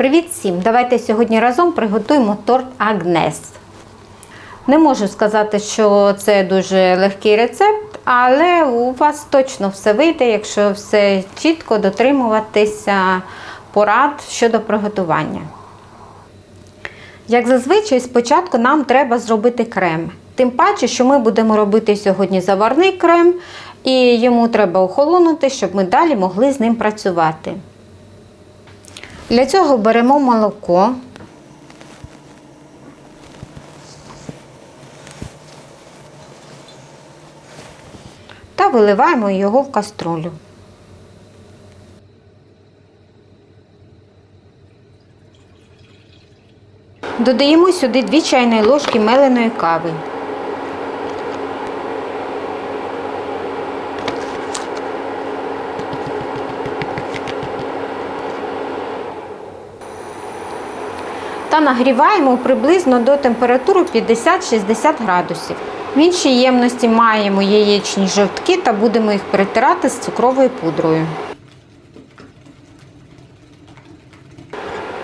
Привіт всім! Давайте сьогодні разом приготуємо торт Агнес. Не можу сказати, що це дуже легкий рецепт, але у вас точно все вийде, якщо все чітко дотримуватися порад щодо приготування. Як зазвичай, спочатку нам треба зробити крем. Тим паче, що ми будемо робити сьогодні заварний крем, і йому треба охолонути, щоб ми далі могли з ним працювати. Для цього беремо молоко. Та виливаємо його в каструлю. Додаємо сюди 2 чайні ложки меленої кави. Та нагріваємо приблизно до температури 50-60 градусів. В іншій ємності маємо яєчні жовтки та будемо їх перетирати з цукровою пудрою.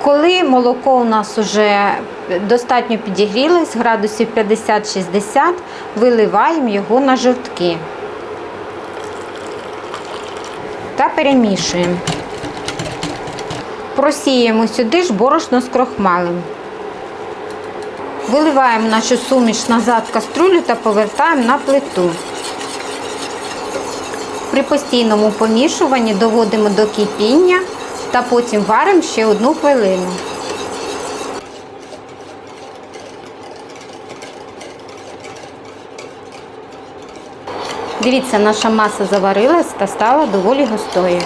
Коли молоко у нас вже достатньо підігрілось, градусів 50-60, виливаємо його на жовтки та перемішуємо. Просіємо сюди ж борошно з крохмалем. Виливаємо нашу суміш назад в каструлю та повертаємо на плиту. При постійному помішуванні доводимо до кипіння та потім варимо ще одну хвилину. Дивіться, наша маса заварилась та стала доволі густою.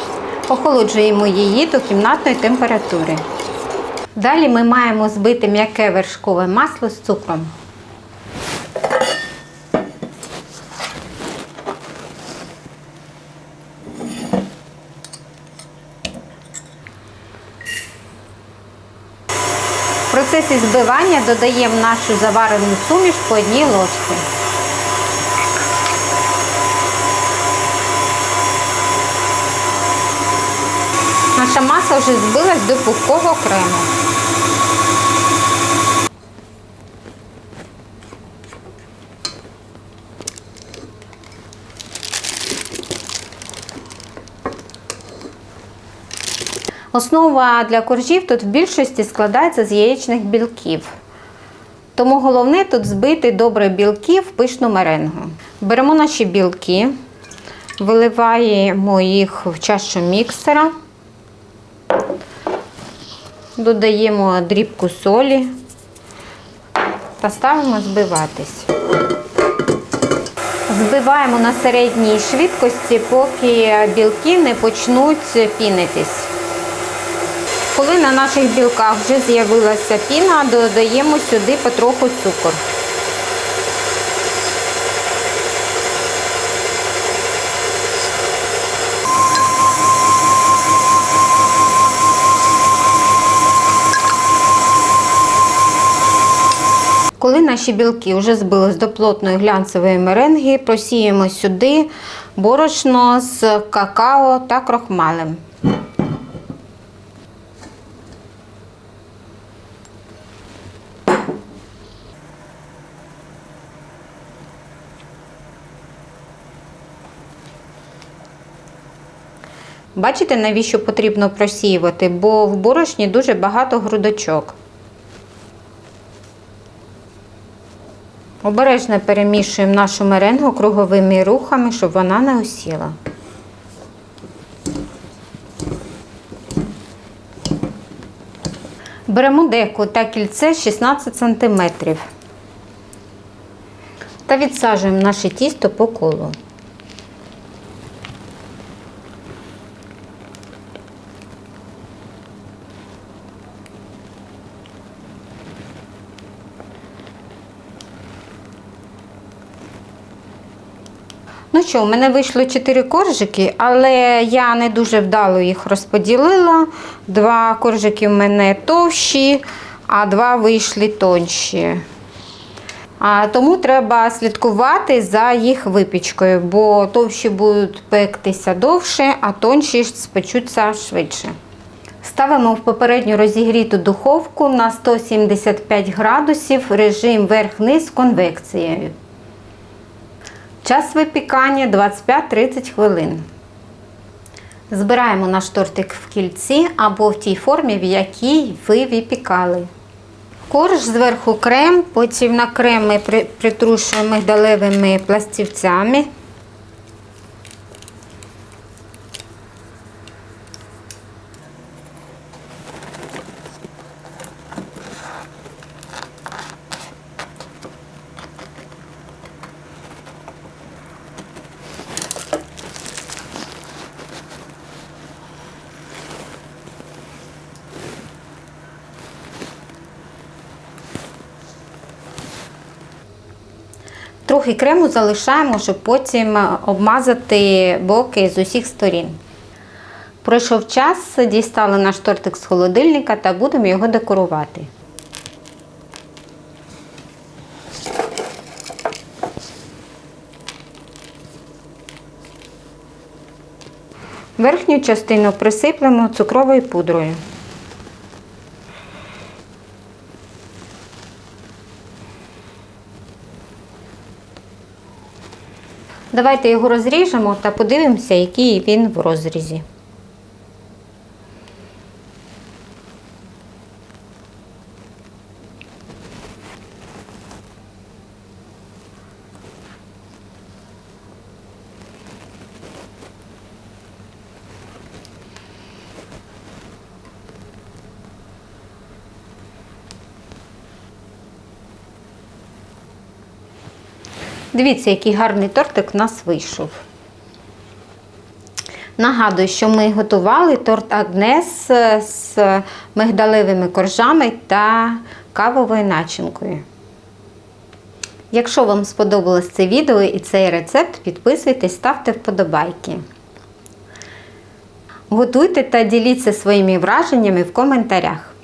Охолоджуємо її до кімнатної температури. Далі ми маємо збити м'яке вершкове масло з цукром. В процесі збивання додаємо нашу заварену суміш по одній ложці. Наша маса вже збилась до пухкого крему. Основа для коржів тут в більшості складається з яєчних білків. Тому головне тут збити добре білки в пишну меренгу. Беремо наші білки, виливаємо їх в чашу міксера, додаємо дрібку солі та ставимо збиватись. Збиваємо на середній швидкості, поки білки не почнуть пінитись. Коли на наших білках вже з'явилася піна, додаємо сюди потроху цукор. Коли наші білки вже збились до плотної глянцевої меренги, просіємо сюди борошно з какао та крохмалем. Бачите, навіщо потрібно просіювати? Бо в борошні дуже багато грудочок. Обережно перемішуємо нашу меренгу круговими рухами, щоб вона не осіла. Беремо деку та кільце 16 см та відсаджуємо наше тісто по колу. Ну що, у мене вийшло 4 коржики, але я не дуже вдало їх розподілила. Два коржики в мене товщі, а два вийшли тонші. А тому треба слідкувати за їх випічкою, бо товщі будуть пектися довше, а тонші спечуться швидше. Ставимо в попередню розігріту духовку на 175 градусів режим верх-низ з конвекцією. Час випікання 25-30 хвилин. Збираємо наш тортик в кільці або в тій формі, в якій ви випікали. Корж зверху крем, потім на крем ми притрушуємо мигдалевими пластівцями. Трохи крему залишаємо, щоб потім обмазати боки з усіх сторін. Пройшов час, дістали наш тортик з холодильника та будемо його декорувати. Верхню частину присиплемо цукровою пудрою. Давайте його розріжемо та подивимося, який він в розрізі. Дивіться, який гарний тортик в нас вийшов. Нагадую, що ми готували торт Агнес з мигдалевими коржами та кавовою начинкою. Якщо вам сподобалось це відео і цей рецепт, підписуйтесь, ставте вподобайки. Готуйте та діліться своїми враженнями в коментарях.